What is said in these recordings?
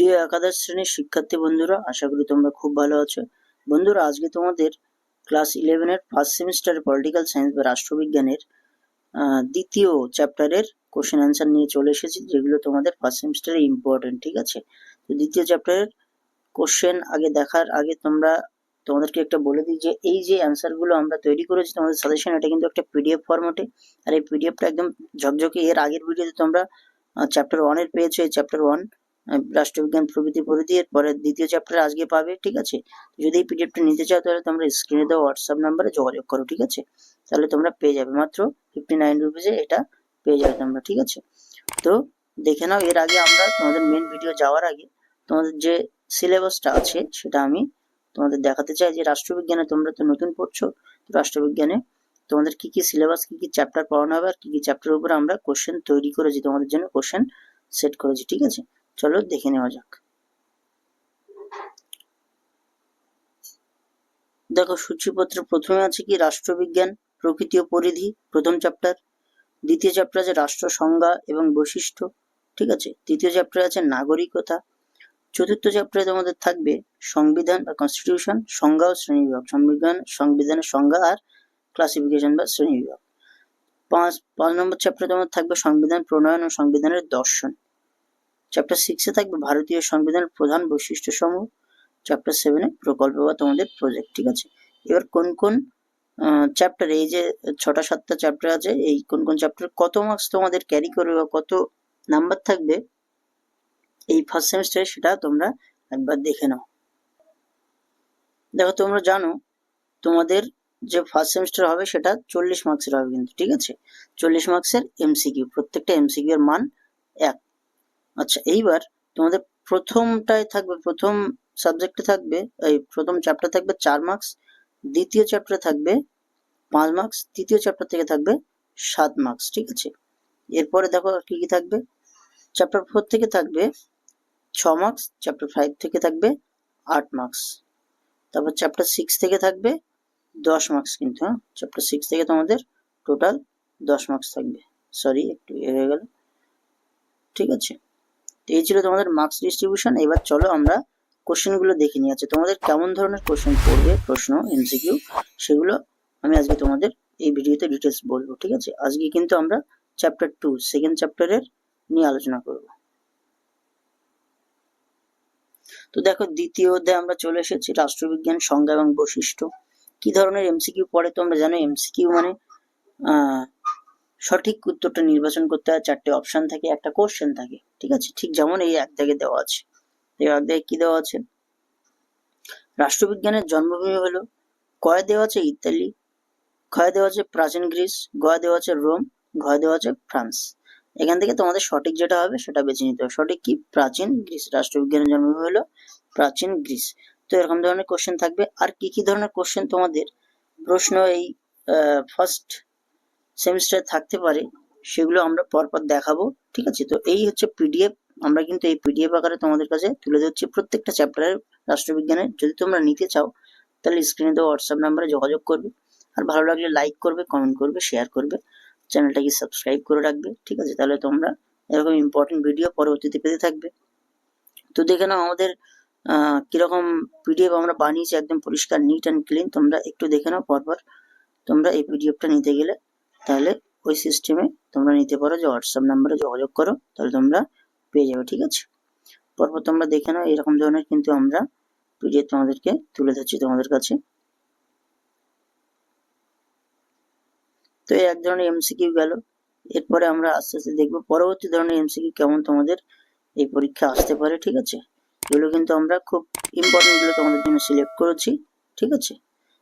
প্রিয় একাদশ শ্রেণির শিক্ষার্থী বন্ধুরা, আশা করি তোমরা খুব ভালো আছো। বন্ধুরা, আজকে তোমাদের ক্লাস ইলেভেনের ফার্স্ট সেমিস্টারের পলিটিক্যাল সায়েন্স বা রাষ্ট্রবিজ্ঞানের দ্বিতীয় চ্যাপ্টারের কোশ্চেন অ্যান্সার নিয়ে চলে এসেছি, যেগুলো তোমাদের ফার্স্ট সেমিস্টারে ইম্পর্টেন্ট ঠিক আছে? তো দ্বিতীয় চ্যাপ্টারের কোশ্চেন আগে দেখার আগে তোমরা, তোমাদেরকে একটা বলে দিই যে, এই যে অ্যান্সারগুলো আমরা তৈরি করেছি, তোমাদের সাজেশন এটা কিন্তু একটা পিডিএফ ফরম্যাটে আর এই পিডিএফটা একদম ঝকঝকে, এর আগের ভিডিওতে তোমরা চ্যাপ্টার ওয়ানের পেয়েছ, এই চ্যাপ্টার ওয়ান রাষ্ট্রবিজ্ঞান প্রকৃতি পরিধি এর পরে দ্বিতীয় চ্যাপ্টার আজকে পাবে, ঠিক আছে? যদি এই পিডিএফটা নিতে চাও তাহলে তোমরা স্ক্রিনে দেওয়া হোয়াটসঅ্যাপ নাম্বারে যোগাযোগ করো, ঠিক আছে? তাহলে তোমরা পেয়ে যাবে, মাত্র ফিফটি নাইন রুপিসে এটা পেয়ে যাবে তোমরা, ঠিক আছে? তো দেখে নাও, এর আগে আমরা তোমাদের মেন ভিডিও যাওয়ার আগে তোমাদের যে সিলেবাসটা আছে সেটা আমি তোমাদের দেখাতে চাই যে রাষ্ট্রবিজ্ঞানে তোমরা তো নতুন পড়ছো রাষ্ট্রবিজ্ঞানে তোমাদের কি কি সিলেবাস কি কি চ্যাপ্টার পড়ানো হবে আর কি কি চ্যাপ্টারের উপর আমরা কোশ্চেন তৈরি করেছি, তোমাদের জন্য কোশ্চেন সেট করেছি, ঠিক আছে? চলো দেখে নেওয়া যাক। দেখো, সূচিপত্রে প্রথমে আছে কি? রাষ্ট্রবিজ্ঞান, প্রকৃতি ও পরিধি, প্রথম চ্যাপ্টার দ্বিতীয় চ্যাপ্টার আছে রাষ্ট্র সংজ্ঞা এবং বৈশিষ্ট্য, ঠিক আছে? তৃতীয় চ্যাপ্টার আছে নাগরিকতা। চতুর্থ চ্যাপ্টারে তোমাদের থাকবে সংবিধান বা কনস্টিটিউশন সংজ্ঞা ও শ্রেণীবিভাগ সংবিধান, সংবিধানের সংজ্ঞা আর ক্লাসিফিকেশন বা শ্রেণীবিভাগ পাঁচ পাঁচ নম্বর চ্যাপ্টারে তোমাদের থাকবে সংবিধান প্রণয়ন ও সংবিধানের দর্শন। চ্যাপ্টার সিক্সে থাকবে ভারতীয় সংবিধানের প্রধান বৈশিষ্ট্য সমূহ চ্যাপ্টার সেভেনে প্রকল্প বা তোমাদের প্রজেক্ট ঠিক আছে? এবার কোন কোন চ্যাপ্টার এই যে ছটা সাতটা চ্যাপ্টার আছে, এই কোন কোন চ্যাপ্টার কত মার্কস তোমাদের ক্যারি করবে বা কত নাম্বার থাকবে, এই ফার্স্ট সেমিস্টারে সেটা তোমরা একবার দেখে নাও। দেখো, তোমরা জানো, তোমাদের যে ফার্স্ট সেমিস্টার হবে সেটা চল্লিশ মার্কসের হবে কিন্তু, ঠিক আছে? চল্লিশ মার্কসের এমসিকিউ প্রত্যেকটা এমসিকিউ এর মান এক। আচ্ছা এইবার তোমাদের প্রথমটায় থাকবে, প্রথম সাবজেক্টে থাকবে, এই প্রথম চ্যাপ্টার থাকবে চার মার্কস দ্বিতীয় চ্যাপ্টারে থাকবে পাঁচ মার্কস তৃতীয় চ্যাপ্টার থেকে থাকবে সাত মার্কস ঠিক আছে? এরপরে দেখো কি কি থাকবে? চ্যাপ্টার ফোর থেকে থাকবে ছ মার্কস চ্যাপ্টার ফাইভ থেকে থাকবে আট মার্কস তারপর চ্যাপ্টার সিক্স থেকে থাকবে দশ মার্কস কিন্তু হ্যাঁ? চ্যাপ্টার সিক্স থেকে তোমাদের টোটাল দশ মার্কস থাকবে। সরি একটু এ হয়ে গেল। ঠিক আছে? তো এই ছিল তোমাদের মার্কস ডিস্ট্রিবিউশন এবার চলো আমরা কোশ্চেনগুলো দেখে নিয়ে আছে তোমাদের কেমন ধরনের কোশ্চেন পড়বে? প্রশ্ন এমসিকিউ সেগুলো আমি আজকে তোমাদের এই ভিডিওতে ডিটেলস বলব, ঠিক আছে? আজকে কিন্তু আমরা চ্যাপ্টার টু সেকেন্ড চ্যাপ্টারের নিয়ে আলোচনা করব। তো দেখো, দ্বিতীয় অধ্যায়ে আমরা চলে এসেছি, রাষ্ট্রবিজ্ঞান সংজ্ঞা এবং বৈশিষ্ট্য। কি ধরনের এমসিকিউ পড়ে তোমরা জানো? এমসিকিউ মানে সঠিক উত্তরটা নির্বাচন করতে হয়, চারটে অপশন থাকে, একটা কোশ্চেন থাকে, ঠিক আছে? ঠিক যেমন এই এক দাগে দেওয়া আছে। এই এক দাগে কি দেওয়া আছে? রাষ্ট্রবিজ্ঞানের জন্মভূমি হলো, কয় দেওয়া আছে ইতালি ক্ষয় দেওয়া আছে প্রাচীন গ্রিস গয় দেওয়া আছে রোম ঘয় দেওয়া আছে ফ্রান্স। এখান থেকে তোমাদের সঠিক যেটা হবে সেটা বেছে নিতে হবে। সঠিক কি? প্রাচীন গ্রিস। রাষ্ট্রবিজ্ঞানের জন্মভূমি হলো প্রাচীন গ্রিস। তো এরকম ধরনের কোশ্চেন থাকবে। আর কি কি ধরনের কোশ্চেন তোমাদের? প্রশ্ন এই ফার্স্ট সেমিস্টারে থাকতে পারে, সেগুলো আমরা পরপর দেখাবো, ঠিক আছে? তো এই হচ্ছে পিডিএফ আমরা কিন্তু এই পিডিএফ আকারে তোমাদের কাছে তুলে দিচ্ছি প্রত্যেকটা চ্যাপ্টারের রাষ্ট্রবিজ্ঞানের। যদি তোমরা নিতে চাও, তাহলে স্ক্রিনে তো হোয়াটসঅ্যাপ নাম্বারে যোগাযোগ করবে। আর ভালো লাগলে লাইক করবে কমেন্ট করবে শেয়ার করবে। চ্যানেলটাকে সাবস্ক্রাইব করে রাখবে, ঠিক আছে? তাহলে তোমরা এরকম ইম্পর্টেন্ট ভিডিও পরবর্তীতে পেতে থাকবে। তো দেখে নাও আমাদের কীরকম পিডিএফ আমরা বানিয়েছি, একদম পরিষ্কার নিট অ্যান্ড ক্লিন তোমরা একটু দেখে নাও পরপর। তোমরা এই পিডিএফটা নিতে গেলে তাহলে ওই সিস্টেমে তোমরা নিতে পারো যে হোয়াটসঅ্যাপ নাম্বারে যোগাযোগ করো, তাহলে তোমরা পেয়ে যাবে, ঠিক আছে? পরপর তোমরা দেখে নাও, এরকম ধরনের কিন্তু আমরা পিডিএফ তোমাদেরকে তুলে ধরছি তোমাদের কাছে। তো এক ধরনের এমসিকিউ গেল। এরপরে আমরা আস্তে আস্তে দেখব পরবর্তী ধরনের এমসিকিউ কেমন তোমাদের এই পরীক্ষা আসতে পারে, ঠিক আছে? এগুলো কিন্তু আমরা খুব ইম্পর্টেন্টগুলো তোমাদের জন্য সিলেক্ট করেছি, ঠিক আছে?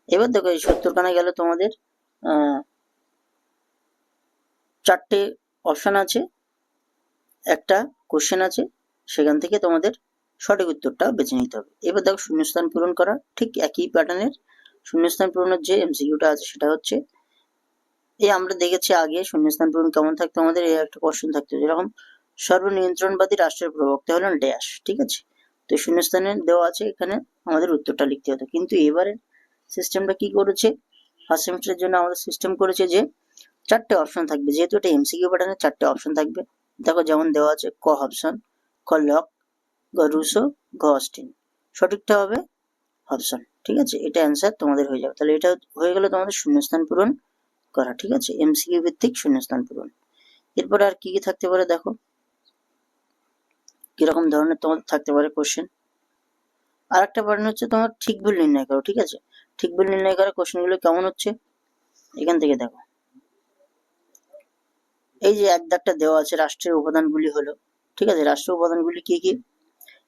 এবার দেখো এই সত্তরখানা গেল তোমাদের চারটে অপশন আছে, একটা কোশ্চেন আছে, সেখান থেকে তোমাদের সঠিক উত্তরটা বেছে নিতে হবে। এবার দেখো শূন্যস্থান পূরণ করা, ঠিক একই প্যাটার্নের শূন্যস্থান পূরণের যে এমসিকিউটা আছে সেটা হচ্ছে এই আমরা দেখেছি আগে শূন্যস্থান পূরণ কেমন থাকতো আমাদের এই একটা কোশ্চেন থাকতো, যেরকম সর্বনিয়ন্ত্রণবাদী রাষ্ট্রের প্রবক্তা হলেন ড্যাশ, ঠিক আছে? তো শূন্যস্থানে দেওয়া আছে, এখানে আমাদের উত্তরটা লিখতে হতো কিন্তু এবারে সিস্টেমটা কি করেছে? ফার্স্ট সেমিস্টারের জন্য আমাদের সিস্টেম করেছে যে চারটে অপশন থাকবে। যেহেতু এটা এমসিকিউ প্যাটার্নের চারটে অপশন থাকবে। দেখো যেমন দেওয়া আছে, ক অপশন ক লক গ রুসো ঘ অস্টিন। সঠিকটা হবে অপশন ঠিক আছে? এটা অ্যান্সার তোমাদের হয়ে যাবে। তাহলে এটা হয়ে গেলে তোমাদের শূন্যস্থান পূরণ করা, ঠিক আছে? এমসিকিউ ভিত্তিক শূন্যস্থান পূরণ। এরপরে আর কি কি থাকতে পারে দেখো? কীরকম ধরনের তোমাদের থাকতে পারে কোশ্চেন আর একটা পার্ট হচ্ছে তোমার ঠিক ভুল নির্ণয় করো, ঠিক আছে? ঠিক ভুল নির্ণয় করা কোশ্চেনগুলো কেমন হচ্ছে? এখান থেকে দেখো। এই যে এক দাগটা দেওয়া আছে রাষ্ট্রের উপাদানগুলি হলো। ঠিক আছে? রাষ্ট্রের উপাদানগুলি কি কি?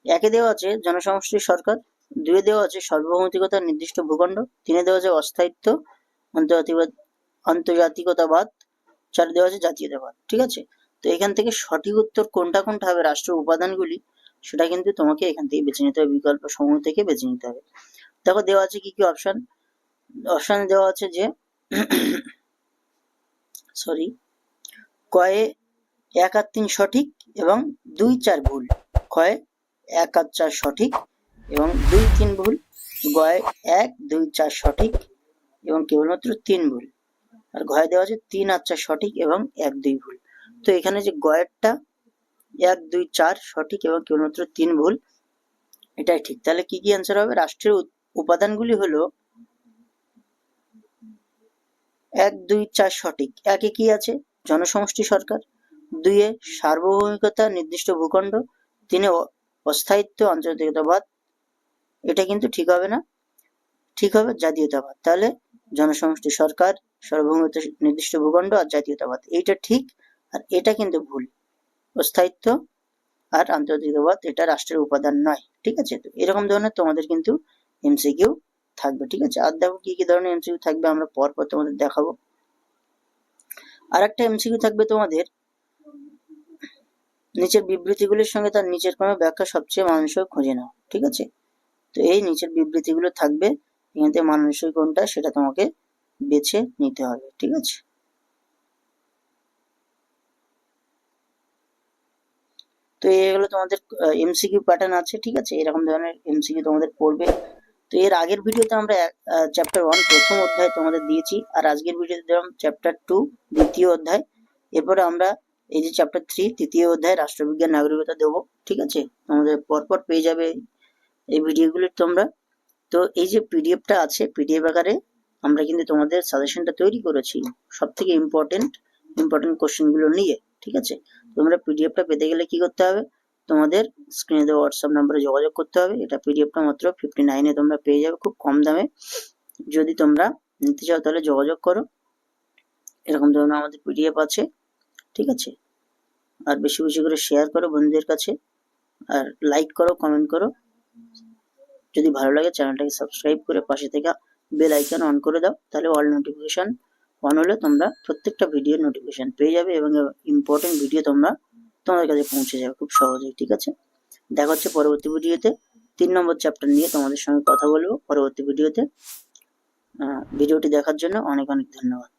একে দেওয়া আছে জনসমষ্টি সরকার, দুয়ে দেওয়া আছে সার্বভৌমিকতার নির্দিষ্ট ভূখণ্ড, তিনে দেওয়া আছে অস্থায়িত্ব, আন্তর্জাতিকবাদ, আন্তর্জাতিকতাবাদ, চার দেওয়া আছে জাতীয়তাবাদ। ঠিক আছে? তো এখান থেকে সঠিক উত্তর কোনটা কোনটা হবে রাষ্ট্র উপাদানগুলি, সেটা কিন্তু তোমাকে এখান থেকে বেছে নিতে হবে, বিকল্প সমূহ থেকে বেছে নিতে হবে। দেখো, দেওয়া আছে কি কি অপশন অপশন দেওয়া আছে যে সরি কয়ে এক আর তিন সঠিক এবং দুই চার ভুল। কয়ে এক আর চার সঠিক এবং দুই তিন ভুল। গয়ে এক, দুই চার সঠিক এবং কেবলমাত্র তিন ভুল। আর ঘয়ে দেওয়া আছে তিন আর চার সঠিক এবং এক, দুই ভুল। তো এখানে যে গয়েরটা এক, দুই, চার সঠিক এবং কেবলমাত্র তিন ভুল, এটাই ঠিক। তাহলে কি কি অ্যান্সার হবে? রাষ্ট্রের উপাদানগুলি হলো এক, দুই, চার সঠিক। একে কি আছে? জনসমষ্টি সরকার দুইয়ে সার্বভৌমিকতা নির্দিষ্ট ভূখণ্ড, তিনে অস্থায়িত্ব আন্তর্জাতিকতাবাদ এটা কিন্তু ঠিক হবে না। ঠিক হবে জাতীয়তাবাদ। তাহলে জনসমষ্টি সরকার, সার্বভৌমিকতা নির্দিষ্ট ভূখণ্ড আর জাতীয়তাবাদ, এইটা ঠিক আর এটা কিন্তু ভুল। অস্থায়িত্ব আর আন্তর্জাতিকবাদ এটা রাষ্ট্রের উপাদান নয়, ঠিক আছে? তো এরকম ধরনের তোমাদের কিন্তু এমসিকিউ থাকবে, ঠিক আছে? আর দেখো কি কি ধরনের এমসিকিউ থাকবে, আমরা পর পর তোমাদের দেখাবো। আর একটা এমসিকিউ থাকবে তোমাদের। নিচের বিবৃতিগুলির সঙ্গে তার নিচের কোনো ব্যাখ্যা সবচেয়ে মানানসই খুঁজে নাও, ঠিক আছে? তো এই নিচের বিবৃতিগুলো থাকবে এখান মানানসই কোনটা সেটা তোমাকে বেছে নিতে হবে, ঠিক আছে? তো এগুলো তোমাদের এমসিকিউ প্যাটার্ন আছে, ঠিক আছে? এরকম ধরনের এমসিকিউ তোমাদের পড়বে। তো এর আগের ভিডিওতে আমরা চ্যাপ্টার ওয়ান প্রথম অধ্যায় তোমাদের দিয়েছি, আর আজকের ভিডিওতে দিলাম চ্যাপ্টার টু দ্বিতীয় অধ্যায়। এরপরে আমরা এই যে চ্যাপ্টার থ্রি তৃতীয় অধ্যায় রাষ্ট্রবিজ্ঞান নাগরিকতা দেবো, ঠিক আছে? তোমাদের পরপর পেয়ে যাবে এই ভিডিওগুলি তোমরা। তো এই যে পিডিএফটা আছে পিডিএফ আকারে আমরা কিন্তু তোমাদের সাজেশনটা তৈরি করেছি সব থেকে ইম্পর্টেন্ট ইম্পর্টেন্ট কোশ্চেনগুলো নিয়ে, ঠিক আছে? তোমরা পিডিএফটা পেতে গেলে কি করতে হবে? তোমাদের স্ক্রিনে দেওয়া হোয়াটসঅ্যাপ নাম্বারে যোগাযোগ করতে হবে। এটা পিডিএফটা মাত্র ফিফটি নাইনে তোমরা পেয়ে যাবে খুব কম দামে। যদি তোমরা নিতে চাও তাহলে যোগাযোগ করো। এরকম ধরনের আমাদের পিডিএফ আছে, ঠিক আছে? আর বেশি বেশি করে শেয়ার করো বন্ধুদের কাছে। আর লাইক করো কমেন্ট করো। যদি ভালো লাগে চ্যানেলটাকে সাবস্ক্রাইব করে পাশে থেকে বেল আইকন অন করে দাও। তাহলে অল নোটিফিকেশন অন হলে তোমরা প্রত্যেকটা ভিডিওর নোটিফিকেশন পেয়ে যাবে এবং ইম্পর্টেন্ট ভিডিও তোমরা তোমাদের কাছে পৌঁছে যাবে খুব সহজেই, ঠিক আছে? দেখা হচ্ছে পরবর্তী ভিডিওতে। তিন নম্বর চ্যাপ্টার নিয়ে তোমাদের সঙ্গে কথা বলব পরবর্তী ভিডিওতে। ভিডিওটি দেখার জন্য অনেক অনেক ধন্যবাদ।